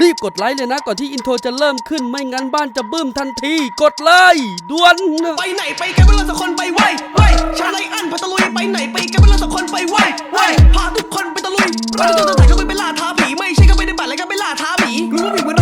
รีบกดไลค์เลยนะ ก่อนที่อินโทรจะเริ่มขึ้นไม่งั้นบ้านจะบึ้มทันที กดเลยด่วนไปไหนไปกันเวลาสักคนไปไหวไหวชาไลอันพัตะลุยไปไหนไปกันเวลาสักคนไปไหวไหวพาทุกคนไปตะลุยเราจะจะถ่ายก็ไม่เป็นล่าท้าผีไม่ใช่ก็ไม่ได้บัตรแล้วก็ไปล่าท้าผีรู้ว่าผีมัน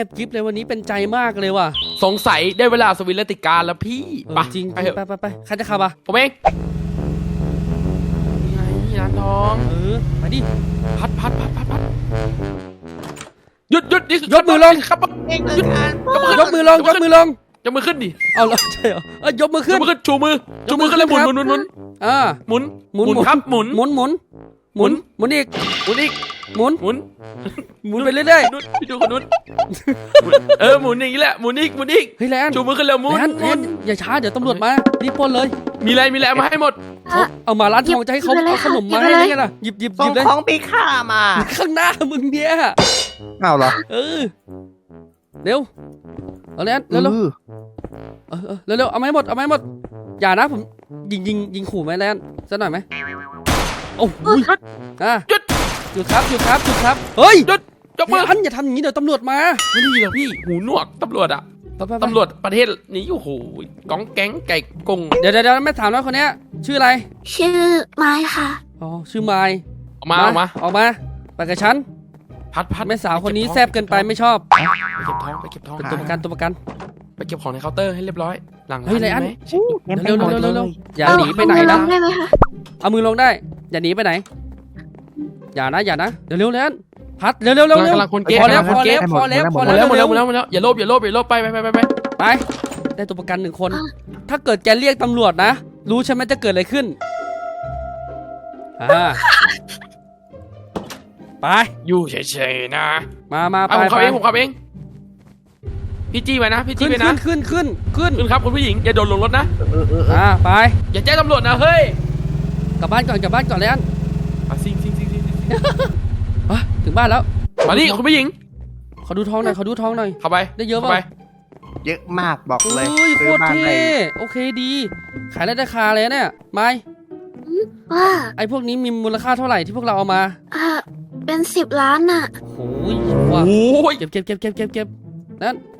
งียบกริฟเลยวันนี้เป็นใจมากเลยว่ะสงสัยได้เวลาสวินเลติการแล้วพี่เออไปจริงไปเถอะไปไปไปใครจะขับอะผมเองนี่ไงร้านทองเออไปดิ พัดพัดพัดพัดพัดหยุดหยุดนี่คืยกมือลง ครับเองหยุดยกมือลงยกมือลงยกมือขึ้นดิเอาแล้วใช่เหรอเอ้ยยกมือยขึ้กนมือขึ้นชูมือชูมือขึ้นเลยหมุนหมุนหมุนหมุนอ่า หมุนหมุนหมุนครับหมุนหมุนหมุนหมุนหมุนอีกหมุนอีก หมุนหมุนหมุนไปเรื่อยหมุนพี่ดูคนนู้นหมุนเออหมุนอย่างนี้แหละหมุนอีกหมุนอีกๆเฮ้ยแลนชูมือขึ้นแล้วหมุนแลนหแลมุนนอย่าช้าเดี๋ยวตำรวจมารีบปล้นเลย มีอะไรมีอะไรเอามาให้หมด เขาเอามาร้านทองจะให้เขาหยิบไปเลยเอาขนมมาหยิบไปให้เลยได้ไงล่ะหยิบหยิบหส่ยิงบเลยของปีค่ามา ข้างหน้ามึงเนี่ยอ้าวเหรอเออเร็วเอาแลนเร็วเร็วออเออเออเร็วเร็วเอามาให้หมด เอามาให้หมด อย่านะผมยิงยิงยิงขู่ไหมแลนสักหน่อยไหมโอ้โหอะหยุด หยุดครับหยุดครับหยุดครับเฮ้ยหยุดยกมือไอ้อันอย่าทำอย่างนี้เดี๋ยวตำรวจมาไม่ดีเหรอพี่หูหนวกตำรวจอะไปไปไปตำรวจประเทศนี้โอ้โหก้องแก๊งไก่กงเดี๋ยวเดี๋ยวเดี๋ยวไม่ถามแล้วคนเนี้ยชื่ออะไร ชื่อไม้ค่ะอ๋อชื่อไมล์ออกมาออกมาออกมาไปกับฉันพัดพัดแม่สาวคนนี้แซบเกินไปไม่ชอบไปเก็บทองไปเก็บทองเป็นตัวประกันตัวประกันไปเก็บของในเคาน์เตอร์ให้เรียบร้อย หลังเฮ้ยไรอันมีหมเต็มไปเร็วหมเร็วดเร็วเลเร็วยเร็วอย่าหนีไปไหนเอานะมือลงได้ไหมคะเอามือลงได้อย่าหนีไปไหน อย่านะอย่านะเดี๋ยวเร็วแล้วพัดเร็วเร็วเร็วเร็วกำลังคนเก็บพอแล้วกำพงอคนแล้เก็วบพอแล้วพอหมดแล้วแล้วหมดเร็แล้ววหมดแล้วหมดแล้วอย่าโลภอย่าโลภอย่าโลภไปไปไปไปไปไปได้ตัวประกันหนึ่งคน ถ้าเกิดแกเรียกตำรวจนะ รู้ใช่ไหมจะเกิดอะไรขึ้นอ่าไปอยู่เฉยๆนะมามาเอาไปผมขับไปเองผมขับเองพี่จี้ไว้นะพี่จี้ขึ้นไว้ขึ้นะนขึ้นขึ้นขึ้นขึ้นครับคุณผู้หญิงอย่าโดนลงรถนะเออเออเอออ่าไปอย่าแจ้งตำรวจนะเฮ้ยกลับบ้านก่อนกลับบ้านก่อนแล้ว อะถึงบ้านแล้ว มานี่คุณผู้หญิงขอดูทองหน่อยขอดูทองหน่อย เข้าไปได้เยอะเข้าป่ะไป เยอะมากบอกเลยโอ้ยโคซื้อตรบ้านเท่ได้โอเคดี ขายได้ราคาเลยเนี่ยไม่ว่าไอพวกนี้มีมูลค่าเท่าไหร่ที่พวกเราเอามาอ่าเป็นสิบล้านน่ะ โอ้ยว่ะโอ้ยเก็บเก็บเก็บเก็บเก็บเก็บ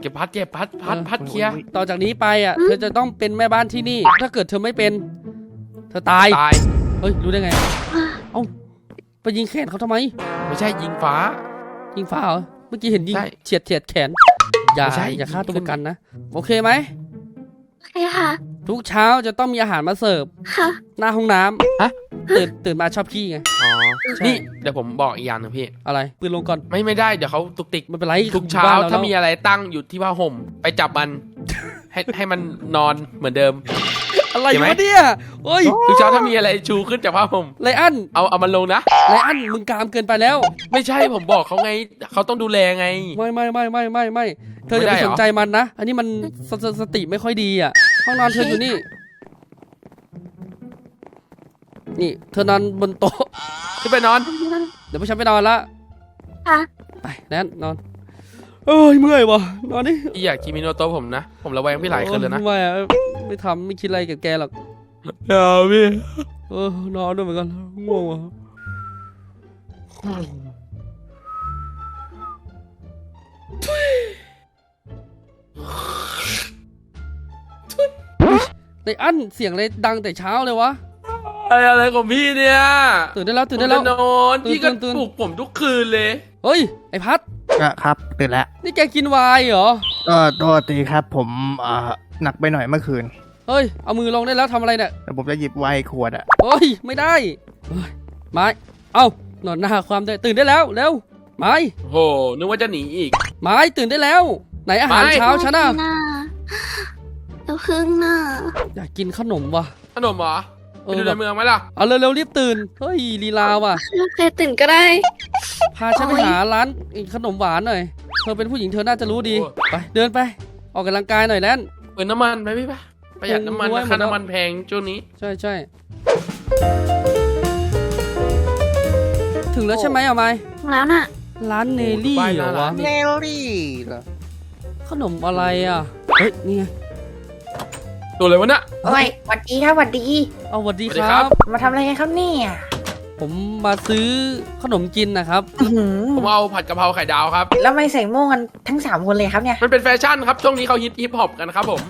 เก็บพัดเก็บพัดพัดพัดเคลียร์ต่อจากนี้ไปอะอืม เธอจะต้องเป็นแม่บ้านที่นี่ ถ้าเกิดเธอไม่เป็น เธอตาย ตาย เฮ้ยรู้ได้ไง อ่า ไปยิงแขนเขาทำไม ไม่ใช่ยิงฟ้า ยิงฟ้าเหรอ เมื่อกี้เห็นยิงใช่เฉียดเฉียดแขน อย่าไม่ใช่อย่าฆ่ายิงตัวขึ้ปนระกันนะ โอเคไหม โอเคค่ะ ทุกเช้าจะต้องมีอาหารมาเสิร์ฟ ค่ะ หน้าห้องน้ำฮะ ตื่นตื่นมาชอบขี้ไง อ๋อใช่ นี่เดี๋ยวผมบอกอีกอย่างหนึงพี่ อะไร ปืนลงก่อน ไม่ไม่ได้เดี๋ยวเขาตุกติก ไม่เป็นไรทุกเช้าบ้นรถ้าแล้วมีอะไรตั้งอยู่ที่ผ้าห่ม ไปจับมัน ให้ให้มันนอนเหมือนเดิม อะไรเห็นไหมวะเนี่ยโอ้ยทุกเช้าถ้ามีอะไรชูขึ้นจากผ้าห่มไลอันเอาเอามันลงนะไลอันมึงกามเกินไปแล้ว ไม่ใช่ผมบอกเขาไงเขาต้องดูแลไง ไม่ไม่ไม่ไม่ไม่ไม่เธออย่าไม่ไปได้เหรสอนใจมันนะ อันนี้มันสสสติไม่ค่อยดีอะห้องนอนเธออยู่นี่ นี่เธอนอนบนโต๊ะขึ้นไปนอน เดี๋ยวพวกฉันไปนอนละค่ะไปแล้วนอน เอ้ยเมื่อยวะนอนดิพี่อยากคิมิโนโตะผมนะ ผมระแวงพี่หลายคืนเลยนะไม่อะไม่ทำไม่คิดอะไรกับแกหรอกอย่าพี่เออนอนด้วยเหมือนกันง่วงว่ะไลอันเสียงอะไรดังแต่เช้าเลยวะอะไรอะไรของพี่เนี่ยตื่นได้แล้วตื่นผมได้แล้วจะนอนตื่นพี่ก็ตื่นตื่นปลุกผมทุกคืนเลย เฮ้ย ไอพัด อะครับตื่นแล้วนี่แกกินไวน์เหรอ ก็ตัวตีครับ ผมอ่าหนักไปหน่อยเมื่อคืนเฮ้ย เอามือลงได้แล้วทำอะไรเนี่ยแต่ผมจะหยิบไวน์ขวดอะเฮ้ย ไม่ได้เฮ้ยไม้ เอ้านอนหน้าความได้ตื่นได้แล้ว เร็ว ไม้ โห นึกว่าจะหนีอีก ไม้ตื่นได้แล้ว ไหนอาหารไม้ เช้าฉันอะหน้าเดี๋ยวพึ่งหน้าอยากกินขนมว่ะ ขนมเหรอเอไปอดูแบในบเมืองไหมล่ะ เอาเร็วๆรีบตื่น เฮ้ยลีลาว่ะโอเคตื่นก็ได้ พาฉันไปหาร้านขนมหวานหน่อย เธอเป็นผู้หญิงเธอน่าจะรู้ดีโอ้ไปเดินไป ออกกำลังกายหน่อยแลน เปิดน้ำมันไปพี่ปะประหยัดน้ำมันโอ้ยนะค่าหมดแล้วน้ำมันแพงช่วงนี้ ใช่ใช่ถึงแล้วใช่ไหมอะไมแล้วน่ะ ร้านเนลี่ป้ายหเหรน้าอร้าวะนเนลลี่เหรอขนมอะไรอะ เฮ้ยนี่ไงตัวอะไรวะเนี่ยโอ้ยหวัดดีครับหวัดดี เอาสวัสดีสวัสดีคครัรับ บ มาทำอะไรกันครับเนี่ย ผมมาซื้อขนมกินนะครับ อื้อหือผมเอาผัดกะเพราไข่ดาวครับ แล้วไม่ใส่โม่งกันทั้งสามคนเลยครับเนี่ยมันเป็นแฟชั่นครับ ช่วงนี้เขาฮิตฮิปฮอปกันครับผม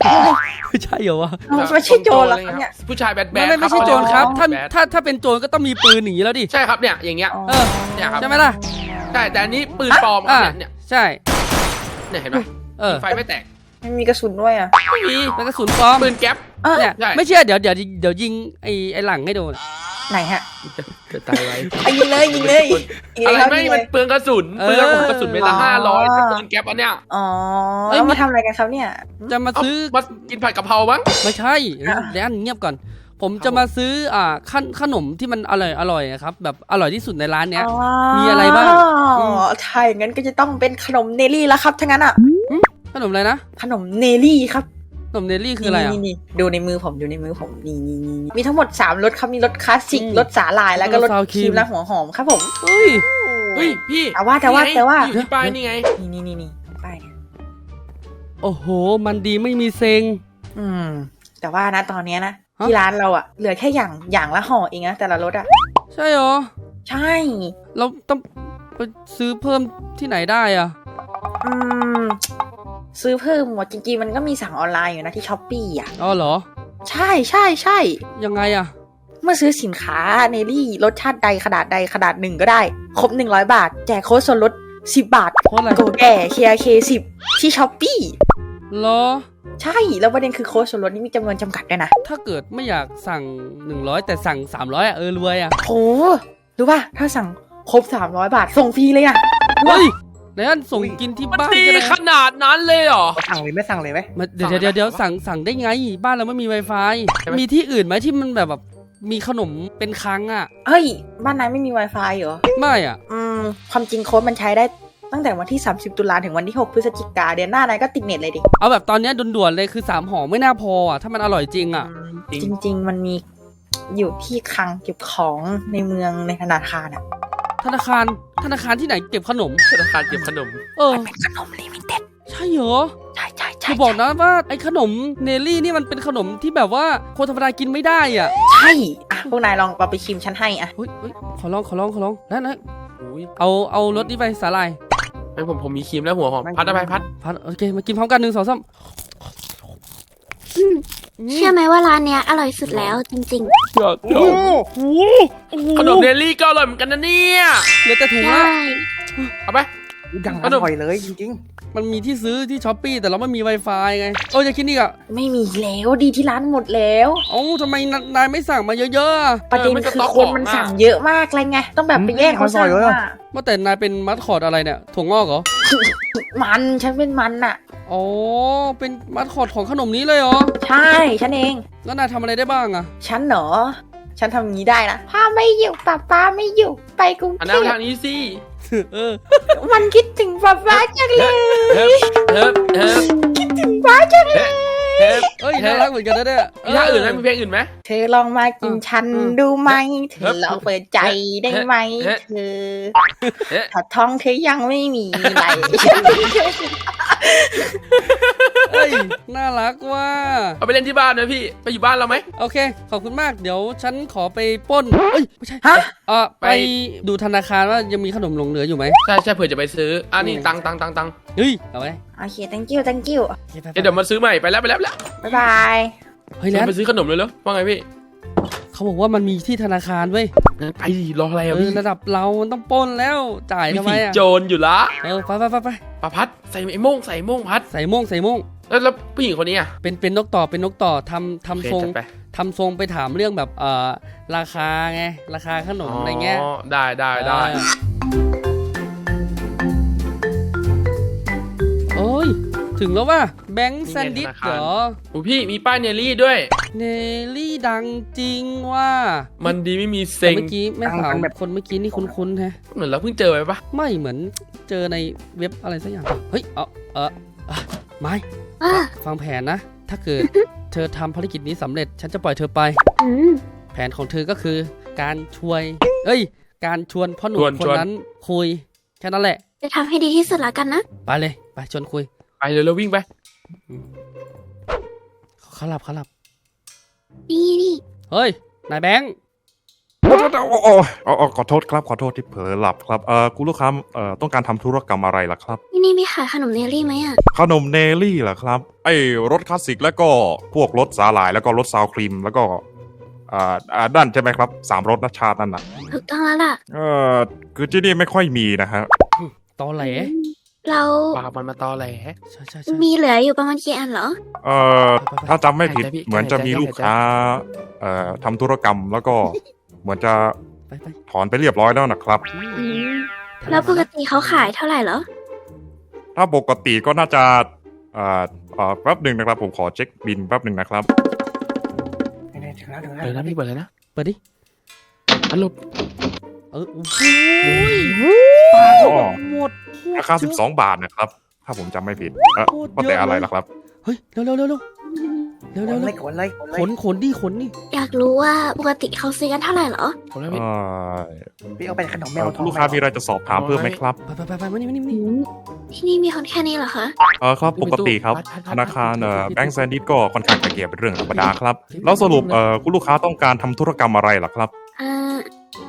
ใช่เหรอวะเอาไม่ใช่โจรเหรอครับเนี่ย ผู้ชายแบดแบไม่ดไม่ไม่ใช่โจรครับ ถ้าแบดถ้าถ้าเป็นโจรก็ต้องมีปืนอย่างนี้แล้วดิ ใช่ครับเนี่ยอย่างเงี้ยอ๋อเออ เนี่ยครับ ใช่ไหมล่ะ ใช่แต่อันนี้ปืนปลอมครัอ่าบเนี่ยใช่เนี่ยเห็นไหมเออไฟไม่แตกไม่มีกระสุนด้วยอะไม่มีแล้วกระสุนปลอมปืนแก๊ป เออเนี่ย ใช่ ไม่เชื่อเดี๋ยวเดี๋ยวเดี๋ยวยิงไอ้ไอ้หลังให้ดู ไหนฮะจะตายไว้เอายิงเลยยิงเลยยิงอะเลยไรครับไม่ยิงเลมันยเปลืองกระสุนเปลืองกระสุนเมตรละห้าร้อยปืนแก๊ปอันเนี้ยอ๋อเอ้ย แล้วมาทำอะไรกันครับเนี่ย จะมาซื้อเามากินผัดกะเพรามั้ง ไม่ใช่อะเดี๋ยวอันเงียบก่อน ผมจะมาซื้ออ่าขนขนมที่มันอร่อยอร่อยอะครับ แบบอร่อยที่สุดในร้านเนี้ย มีอะไรบ้างอืม ถ้าอย่างนั้นก็จะต้องเป็นขนมเนลลี่แล้วครับทั้างนั้นอะ ขนมอะไรนะ ขนมเนลลี่ครับข นมเนลลี่คืออะไรอะนี่นี่ดูในมือผมดูในมือผมนี่นี่นี่มีทั้งหมดสามรสครับมีรสคลาสสิกอืมรสสาหร่ายแล้วก็รสรสซาวคครีรีมมและหัวหอมครับผมเฮ้ยเฮ้ยพี่แต่ว่าแต่ว่านี่ไงแต่ว่านี่ป้ายนี่ไงนี่นี่นี่นี่ไปเนี่ยโอ้โห มันดีไม่มีเซ็ง อืม แต่ว่านะตอนเนี้ยนะฮะที่ร้านเราอะเหลือแค่อย่างอย่างละห่อเองนะแต่ละรสอะใช่เหรอ ใช่ เราต้องไปซื้อเพิ่มที่ไหนได้อะอืม ซื้อเพิ่มหมดจริงๆมันก็มีสั่งออนไลน์อยู่นะที่ช้อปปี้อะอ๋อเหรอ ใช่ใช่ใช่ยังไงอะ เมื่อซื้อสินค้าเนลลี่รสชาติใดขนาดใดขนาดหนึ่งก็ได้ ครบหนึ่งร้อยบาท แจกโค้ดส่วนลดสิบบาทโค้ดอะไรโกแก่เคเคสิบที่ช้อปปี้เหรอ ใช่แล้วประเด็นคือโค้ดส่วนลดนี่มีจำนวนจำกัดด้วยนะ ถ้าเกิดไม่อยากสั่ง 100 แต่สั่ง 300อะเออรวยอะโหรู้ป่ะถ้าสั่งครบสามร้อยบาทส่งฟรีเลยนะเฮ้ย แล้วนั่นส่งกินที่มันบ้านดีก็ได้ขนาดนั้นเลยเหรอ สั่งเลยไม่สั่งเลยไหมมาเดี๋ยวเดี๋ยวเดี๋ยวเดี๋ยวสั่งสั่งได้ไง บ้านเราไม่มี Wi-Fi ใช่ไหมมีที่อื่นไหมที่มันแบบแบบมีขนมเป็นครั้งอะ เฮ้ย บ้านนายไม่มี Wi-Fi เหรอ ไม่อะ อืม ความจริงโค้ดมันใช้ได้ตั้งแต่วันที่ 30 ตุลาถึงวันที่ 6 พฤศจิกาเดือนหน้านายก็ติดเน็ตเลยดิ เอาแบบตอนเนี้ยด่วนๆเลยคือสามห่อไม่น่าพออะถ้ามันอร่อยจริงอะ จริง จริง ๆ มันมีอยู่ที่คลังเก็บของในเมืองในธนาคารอะ ธนาคาร ธนาคารที่ไหนเก็บขนม ธนาคารเก็บขนม เออ มันเป็นขนมลิมิเต็ด ใช่เหรอ ใช่ใช่จะใช่บอกนะว่าไอ้ขนมเนลลี่นี่มันเป็นขนมที่แบบว่าคนธรรมดากินไม่ได้อะ ใช่ อะ พวกนายลองเอาไปชิมฉันให้อะเฮ้ยเฮ้ยขอลอง ขอลอง ขอลองนั่นนะอุ้ยเอา เอารสนี้ไปสาหร่ายไม่ผม ผมมีครีมแล้วหัวหอม พัดเอาไปพัด พัด โอเค มากินพร้อมกันหนึ่งสองสาม เชื่อไหมว่าร้านเนี้ยอร่อยสุดแล้วจริงโอ้โหขนมเนลลี่ก็อร่อยเหมือนกันนะเนี่ย เหลือแต่ถุๆงใช่ละเอาไป ยังขอนมร่อยเลยจริงมันมีที่ซื้อที่ช้อปปี้แต่เราไม่มี Wi-Fi ไงเออจะคิดนี่อะไม่มีแล้วดีที่ร้านหมดแล้วเอ้าทำไมนนายไม่สั่งมาเยอะๆอะประเด็นคือคนมันสั่งเยอะมากเลยไง ต้องแบบไปแย่งเขาสั่งอะว่าแต่นายเป็นมัดคอร์ดอะไรเนี่ยถั่วงอกเหรอมันฉันเป็นมันอะอ๋อเป็นมัดคอร์ดของขนมนี้เลยเหรอใช่ฉันเองแล้วนายทำอะไรได้บ้างอะฉันเหรอฉันทำอย่างนี้ได้นะพ่อไม่อยู่ป้าป้าไม่อยู่ไปกรุงอันเทนั้นพทางนี้สิ เออมันคิดถึงป้าป้าจังเลย เฮ้ยเฮ้ยเฮ้ยคิดถึงป้าจังเลย เฮ้ยเอ้ยน่ารักเหมือนกันนะเนี่ยมีท่าอื่นไหมมีเพลงอื่นไหม เธอลองมากินฉันอืมดูไหม เธเฮ้อยลองเปิดใจได้ไหมเฮ้ยเธอเฮ้ยถ้าท้องเธอยังไม่มีอะไรเอ้ยน่ารักว่า เอาไปเล่นที่บ้านนะพี่ ไปอยู่บ้านเราไหม โอเค ขอบคุณมาก เดี๋ยวฉันขอไปปล้นเอ้ย ไม่ใช่ ฮะ เออไปไปดูธนาคารว่ายังมีขนมหลงเหลืออยู่ไหม ใช่ใช่เผื่อจะไปซื้อ อ่านี่ตังตังตังตังเฮ้ยเอาไว้โอเค thank you thank you โอเคไปๆเดี๋ยวมาซื้อใหม่ไปแล้วไปแล้วไปแล้วบ๊ายบายเฮ้ยแล้วไปซื้อขนมเลยเหรอว่าไงพี่เขาบอกว่ามันมีที่ธนาคารเว้ยงั้นไปดิรออะไรเออะอพี่ระดับเรามันต้องปล้นแล้วจ่ายมีทำไมสีอะโจรอยู่ละเออไปไปไปไปปะพัดใส่ไอ้โม่งใส่โม่งพัดใส่โม่งใส่โม่งแล้วแล้วผู้หญิงคนนี้อะเป็นเป็นนกต่อเป็นนกต่อทำโอทำเคทรงจัดไปทำทรงไปถามเรื่องแบบเอ่อราคาไงราคาขนมอะไรเงี้ยอ๋อได้ได้ได้ เออ ถึงแล้วว่าแบงค์แซนดิสเหรอโอ้พี่มีป้ายเนลลี่ด้วย เนลลี่ดังจริงว่า มันดีไม่มีแต่เซ็งเมื่อกี้แม่สาวคนเมื่อกี้นี่คุ้นๆแฮะเหมือนเราเพิ่งเจอไปปะไม่เหมือนเจอในเว็บอะไรสักอย่างเฮ้ยเออเอออะไม่อะฟังแผนนะ ถ้าเกิดเธอทำภารกิจนี้สำเร็จฉันจะปล่อยเธอไปอืมแผนของเธอก็คือการช่วย เอ้ย การชวนพ่อหนุ่มชวนคนชวนนั้นคุยแค่นั้นแหละ จะทำให้ดีที่สุดแล้วกันนะ ไปเลย ไปชวนคุย ไปเร็วๆวิ่งไปเขาหลับเขาหลับนี่นี่เฮ้ยนายแบงค์โอ้โอ้โอ้โอ้โอ้ขอโทษครับขอโทษที่เผลอหลับครับเอ่อคุณลูกค้าเอ่อต้องการทำธุรกรรมอะไรล่ะครับ นี่นี่มีขายขนมเนลลี่ไหมอะขนมเนลลี่เหรอครับ ไอ้รสคลาสสิกแล้วก็พวกรสสาหร่ายแล้วก็รสซาวครีมแล้วก็อ่าอ่าด้านใช่ไหมครับสามรสนัชชาตินั่นน่ะถูกต้องแล้วล่ะเอ่อคือที่นี่ไม่ค่อยมีนะฮะตอแหล เราปากมันมาตอแหลใช่ใช่ใช่มีเหลืออยู่ประมาณกี่อันเหรอ เอ่อ ถ้าจำไม่ผิดหายใจพี่เหมือนจะมีหายใจลูกค้า เอ่อทำธุรกรรมแล้วก็เหมือนจะไปไปถอนไปเรียบร้อยแล้วนะครับ อืมแล้วปกติเขาขายเท่าไหร่เหรอ ถ้าปกติก็น่าจะเอ่อเอ่อแป๊บหนึ่งนะครับ ผมขอเช็คบินแป๊บหนึ่งนะครับนี่ๆถึงแล้วถึงแล้วเปิดนะพี่เปิดเลยนะเปิดดิอันลบเออโอ้ย ปากอ๋อหมดราคา12 บาทนะครับ ถ้าผมจำไม่ผิดเออโคตรว่าแต่เยอะอะไรเลยล่ะครับ เฮ้ยเร็วเร็วเร็วเร็วเร็วขเร็วนเลเร็ยวขนเลยขนเลขยนขนดิขนนี่อยากรู้ว่าปกติเขาซื้อกันเท่าไหร่เหรอผมแล้วเอ่พี่อพี่เอาไปขนมแมเอ่วอทองลูกค้ามีอะไรจะสอบถามเพิ่มไหมครับไปไปไปไปมานี่มานี่มาอืนี่มที่นี่มีคนแค่นี้เหรอคะ เออครับปกติครับ ธนาคารเอ่อแบงก์แซนดิสก็ค่อนข้างจะเกียบเป็นเรื่องธรรมดาครับ แล้วสรุปเอ่อคุณลูกค้าต้องการทำธุรกรรมอะไรล่ะครับ อ่า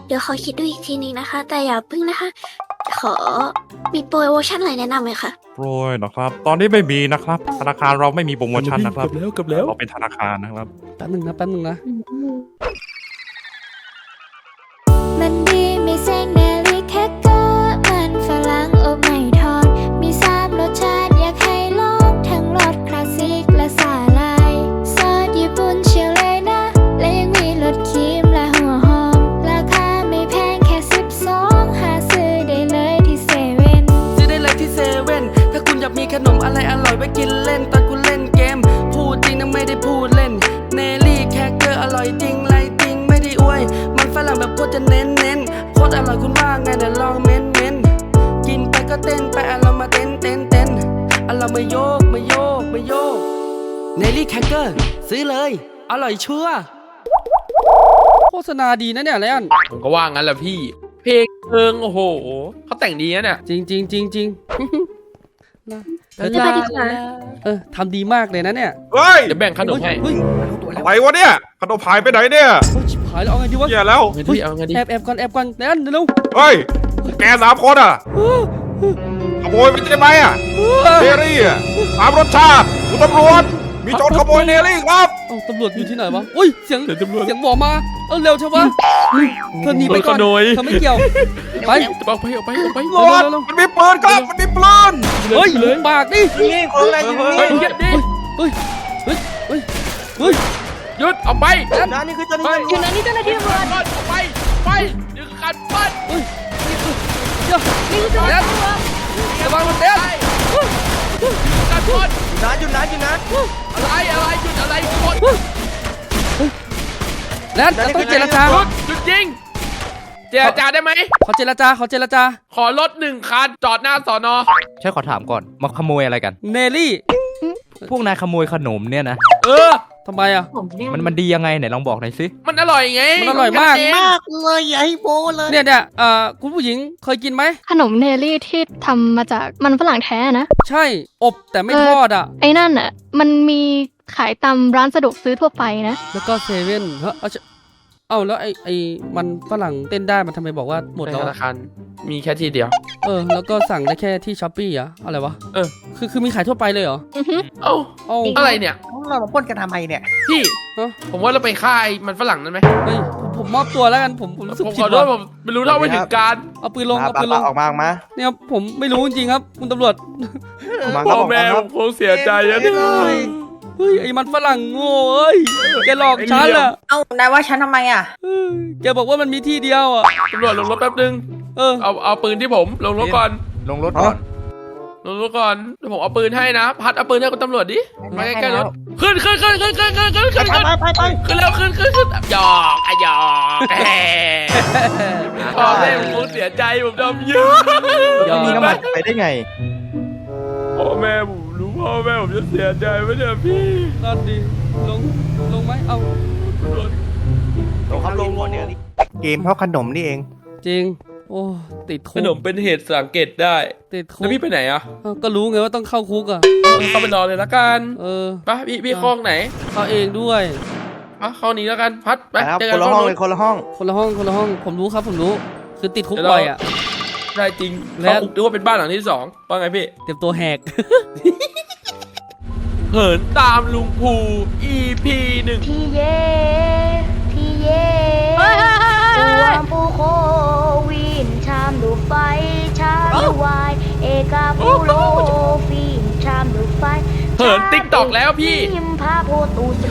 เดี๋ยวขอคิดดูอีกทีนึงนะคะ แต่อย่าพึ่งนะคะ ขอมีโปรโมชั่นอะไรแนะนำไหมคะ โปรยนะครับ ตอนนี้ไม่มีนะครับ ธนาคารเราไม่มีโปรโมชั่นนะครับเกือบแล้วเกือบแล้วเราเป็นธนาคารนะครับ แป๊บหนึงนะแป๊บหนึงนะ ไรอร่อยไว้กินเล่นตอนคุณเล่นเกม พูดจริงนะไม่ได้พูดเล่น เนลลี่แคคเกอร์อร่อยจริงไรจริงไม่ได้อวย มันฝรั่งแบบโคตรจะเน้นเน้นโคตรอร่อยคุณว่าไงเดี๋ยวลองเม้นเม้นกินไปก็เต้นไปอะเรามาเต้นเต้นเต้นอะเรามาโยกมาโยกมาโยก เนลลี่แคคเกอร์ซื้อเลย อร่อยชัวร์โฆษณาดีนะเนี่ยแลนผมก็ว่างั้นแหละพี่ เพลงเพลิงโอ้โหเขาแต่งดีนะเนี่ย จริงจริงจริงจริงนะ เธอสวัสดีค่ะเออทำดีมากเลยนะเนี่ยเฮ้ยเดี๋ยวแบ่งขนมให้เฮ้ยรู้ตัวแล้วอะไรวะเนี่ยขนมหายไปไหนเนี่ยเฮ้ยชิบหายแล้วเอาไงดีวะเหี้ยแล้วเอาไงดีเอาไงดีแอบแอบก่อนแอบก่อนแลนเร็วเฮ้ยแกสามคนอะขโมยไปใช่ไหมอะเนลลี่อะสามรสชาติคุณตำรวจ มีโจรขโมยเนลลี่ครับ เอ้าตำรวจอยู่ที่ไหนวะอุ้ยเสียงเดี๋ยวตำรวจ เสียงบอกมาเออเร็วใช่ปะเธอหนีไปก่อนขโมย เธอไม่เกี่ยวไปเอาไปเอาไปเอาไปตำรวจมันมีปืนครับ มันมีปืนเฮ้ยปากดินี่คนอะไรอยู่เฮ้ยนี่เงียบดิเฮ้ยเฮ้ยเฮ้ยเฮ้ยหยุดเอาไปนะนี่คือเจ้าหน้าเฮ้ยที่อยู่ไหนนี่เจ้าหน้าที่ตำรวจเอาไปไปเดี๋ยวขัดปั้นเดี๋ยวแลนระวังมันเต้นขัดปั้น นะหยุดนะหยุดนะอะไรอะไรหยุดอะไรหยุดแลนเราต้องเจรจาหยุดหยุดยิงเจรจาได้ไหมขอเจรจาขอเจรจา ขอรถหนึ่งคันจอดหน้าสอนอใช่ขอถามก่อนมาขโมยอะไรกัน เนลลี่ พวกนายขโมยขนมเนี่ยนะ เออ ทำไมอะมันมันดียังไงไหนลองบอกหน่อยสิ มันอร่อยไงมันอร่อยมากนเงมากเลยอย่าให้โบเลยเนี่ยเนี่ยเอ่อคุณผู้หญิงเคยกินไหม ขนมเนลลี่ที่ทำมาจากมันฝรั่งแท้นะ ใช่ อบแต่ไม่เออทอดอะ ไอ้นั่นอะ มันมีขายตามร้านสะดวกซื้อทั่วไปนะ แล้วก็เซเว่นเฮ้ยเอาจะ เอ้าแล้วไอ้ไอ้มันฝรั่งเต้นได้มันทำไมบอกว่าหมดในแล้วธอะนาคารมีแค่ที่เดียว เออแล้วก็สั่งได้แค่ที่ช้อปปี้อะอะไรวะเออ คือคือมีขายทั่วไปเลยเหรออือฮึเอ้าเอ้าอะไรเนี่ย เรามาปล้นกันทำไมเนี่ย พี่ เอ้าผมว่าเราไปฆ่าไอ้มันฝรั่งนั่นไหมเฮ้ยผมผมมอบตัวแล้วกันผมผมรู้สึกผมผิขดอโทษว่ะผมไม่รู้เท่าไม่ถึงการ เอาปืนลงเอาปาปืนลปางออกมาออกมาเนี่ยครับผมไม่รู้จริงๆครับ คุณตำรวจ ออกมาคพ่รับอออกแม่มาคผรับมคงเสียใจอะเฮ้ย เฮ้ยไอ้มันฝรั่งโง่เอ้ยแกหลอกฉันอะเอ้านายว่าฉันทำไมอะเฮ้ยแกบอกว่ามันมีที่เดียวอะตำรวจลงรถแป๊บนึง เออ เอาเอาปืนที่ผมลงรถก่อน ลงรถก่อนลงรถก่อนเดี๋ยวผมเอาปืนให้นะ พัดเอาปืนให้คุณตำรวจดิมาใกล้ๆรถขึ้นขึ้นขึ้นขึ้นขึ้นขึ้นขึ้นขึ้นไปขึ้นไปไปไปขึ้นแล้วขึ้นขึ้นขึ้นหยอกอะหยอกแหมพ่อแม่ผมคงเสียใจผมทำเยอะยอมีมน้ำมันไปได้ไงพ่อแม่ผมรู้ พ่อแม่ผมจะเสียใจไหมเนี่ยพี่นั่นดิลงลงไหมเอาตำรวจครับลงเกมเพราะขนมนี่เอง จริง โอ้ติดคุขกนมเป็นเหตุสังเกตได้ติดคุแล้วกพี่ไปไหนอะอ้าวก็รู้ไงว่าต้องเข้าคุกอะเออเข้าไปรอเลยละกันเออ ไปะพี่พี่คลองไหนเข้าเองด้วย อะเข้านี้แล้วกันพัดไปครับเจอคกันนละห้ห้อองงนู้เลยคนละห้อง คนละห้องคนละห้องผมรู้ครับผมรู้ คือติดคุกเดี๋ยวเรา บ่อยอะ ได้จริงแล้เข้าวคุกดูว่าเป็นบ้านหลังที่สองว่าไงพี่ เตรียมตัวแหก เหินตามลุงภู EP หนึ่งที่เย่ที่เย่รวมผู้โควินชามดูไฟชามดูวายเอกาผู้โลฟินชามดูไฟเหิน TikTok แล้วพี่พิมพาโพตูส